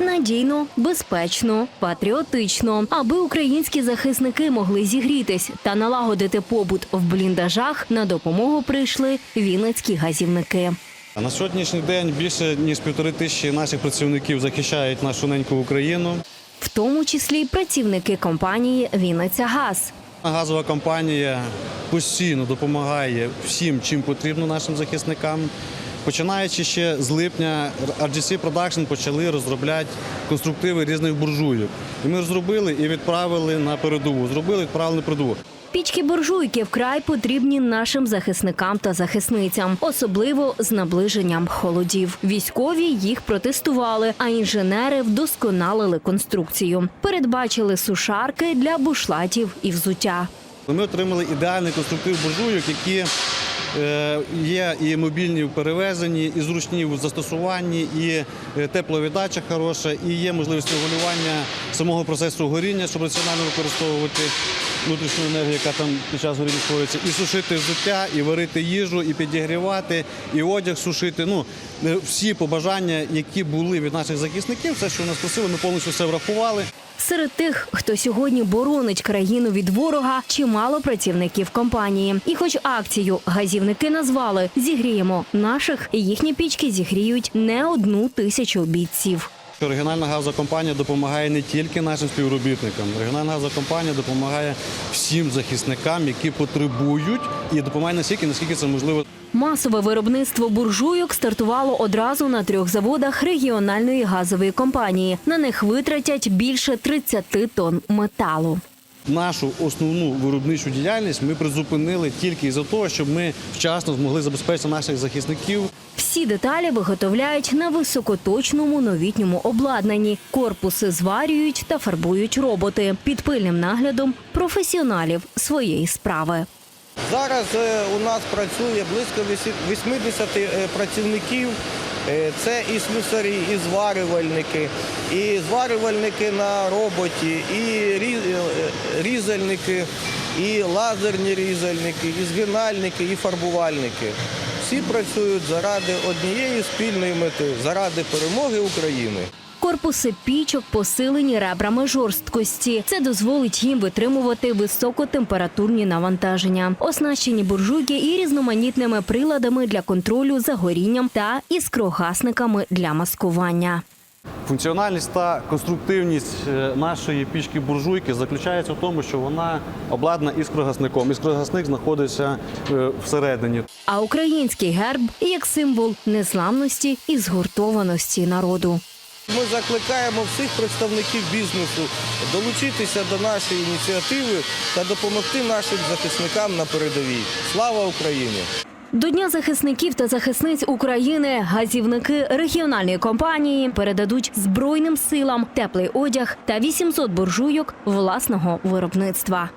надійно, безпечно, патріотично, аби українські захисники могли зігрітись та налагодити побут в бліндажах. На допомогу прийшли вінницькі газівники. На сьогоднішній день більше ніж півтори тисячі наших працівників захищають нашу неньку Україну. в тому числі й працівники компанії Вінниця Газ. Газова компанія постійно допомагає всім, чим потрібно нашим захисникам. Починаючи ще з липня, RGC Production почали розробляти конструктиви різних буржуйок. І ми розробили і відправили на передову. Зробили, відправили на передову. Пічки буржуйки вкрай потрібні нашим захисникам та захисницям, особливо з наближенням холодів. Військові їх протестували, а інженери вдосконалили конструкцію. Передбачили сушарки для бушлатів і взуття. Ми отримали ідеальний конструктив буржуйок, які є і мобільні в перевезенні, і зручні в застосуванні, і тепловідача тепловіддача хороша, і є можливість регулювання самого процесу горіння, щоб раціонально використовувати внутрішню енергію, яка там під час горіння створюється, і сушити взуття, і варити їжу, і підігрівати, і одяг сушити. Ну всі побажання, які були від наших захисників, все, що нас просили, ми повністю все врахували. Серед тих, хто сьогодні боронить країну від ворога, чимало працівників компанії. І, хоч акцію газівники назвали Зігріємо наших, їхні пічки зігріють не одну тисячу бійців. Регіональна газова компанія допомагає не тільки нашим співробітникам. Регіональна газова компанія допомагає всім захисникам, які потребують, і допомагає настільки, наскільки це можливо. Масове виробництво буржуйок стартувало одразу на трьох заводах регіональної газової компанії. На них витратять більше 30 тонн металу. Нашу основну виробничу діяльність ми призупинили тільки із-за того, щоб ми вчасно змогли забезпечити наших захисників. Всі деталі виготовляють на високоточному новітньому обладнанні. Корпуси зварюють та фарбують роботи під пильним наглядом професіоналів своєї справи. Зараз е, у нас працює близько 80 е, працівників. Е, Це і слюсарі, і зварювальники, і зварювальники на роботі, і рі- різальники, і лазерні різальники, і згинальники, і фарбувальники. Всі працюють заради однієї спільної мети заради перемоги України. Корпуси пічок посилені ребрами жорсткості. Це дозволить їм витримувати високотемпературні навантаження. Оснащені буржуйки і різноманітними приладами для контролю за горінням та іскрогасниками для маскування. Функціональність та конструктивність е, нашої пічки буржуйки заключається в тому, що вона обладнана іскрогасником. Іскрогасник знаходиться е, всередині. А український герб як символ незламності і згуртованості народу. Ми закликаємо всіх представників бізнесу долучитися до нашої ініціативи та допомогти нашим захисникам на передовій. Слава Україні! До Дня захисників та захисниць України газівники регіональної компанії передадуть Збройним силам теплий одяг та 800 буржуйок власного виробництва.